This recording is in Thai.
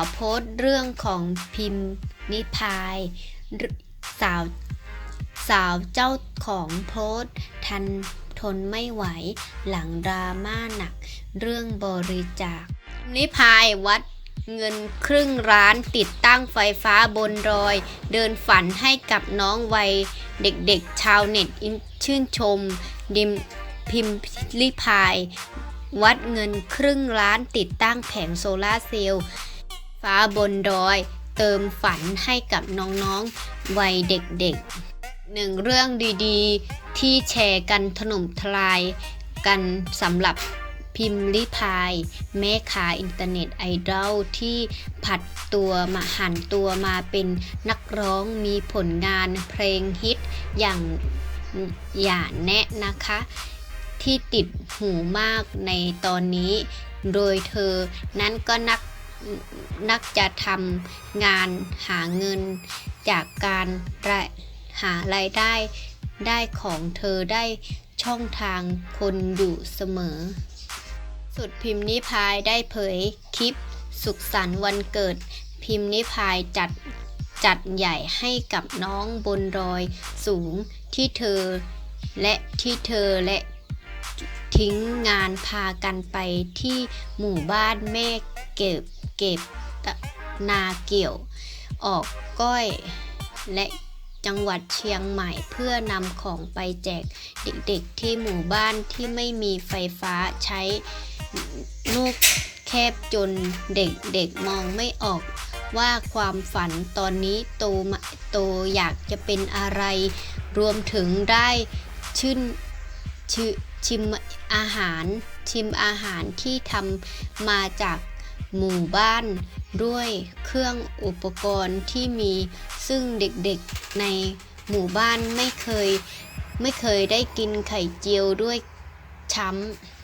าวโพสต์เรื่องของพิมพ์นิพาย สาวสาวเจ้าของโพสทันทนไม่ไหวหลังดราม่าหนัก เรื่องบริจาค นิพายวัดเงินครึ่งร้านติดตั้งไฟฟ้าบนดอย เดินฝันให้กับน้องวัย เด็กๆชาวเน็ตชื่นชม ดิมพิมพ์ลิพาย วัดเงินครึ่งล้านติดตั้งแผงโซลาร์เซลล์ ฟ้าบนดอย เติมฝันให้กับน้องๆ วัยเด็กๆหนึ่งเรื่องดีๆ ที่แชร์กันถล่มทลายกันสำหรับพิมพ์ลิพายแม่ค้าอินเทอร์เน็ตไอดอลที่ผัดตัวมาหันตัวมาเป็นนักร้องมีผลงานเพลงฮิตอย่างอย่าแนะนะคะ ที่ติดหูมากในตอนนี้ โดยเธอนั้นก็นัก นักจะทำงานหาเงินจากการราหารายได้ได้ของเธอได้ช่องทางคนอยู่เสมอ สุดพิมพ์นิพายได้เผยคลิป สุขสันต์วันเกิด พิมพ์นิพายจัดจัดใหญ่ให้กับน้องบนดอยสูงที่เธอ และที่เธอและทิ้งงานพากันไปที่หมู่บ้านแม่เก็บ เก็บนาเกี่ยว ออกก้อย และจังหวัดเชียงใหม่เพื่อนำของไปแจกเด็กๆที่หมู่บ้านที่ไม่มีไฟฟ้าใช้ลูกแคบจนเด็กๆมองไม่ออกว่าความฝันตอนนี้โตโตอยากจะเป็นอะไร รวมถึงได้ชื่นชชิมอาหารชิมอาหารที่ทำมาจาก หมู่บ้านด้วยเครื่องอุปกรณ์ที่มี ซึ่งเด็กๆในหมู่บ้านไม่เคย ไม่เคยได้กินไข่เจียวด้วยช้ำ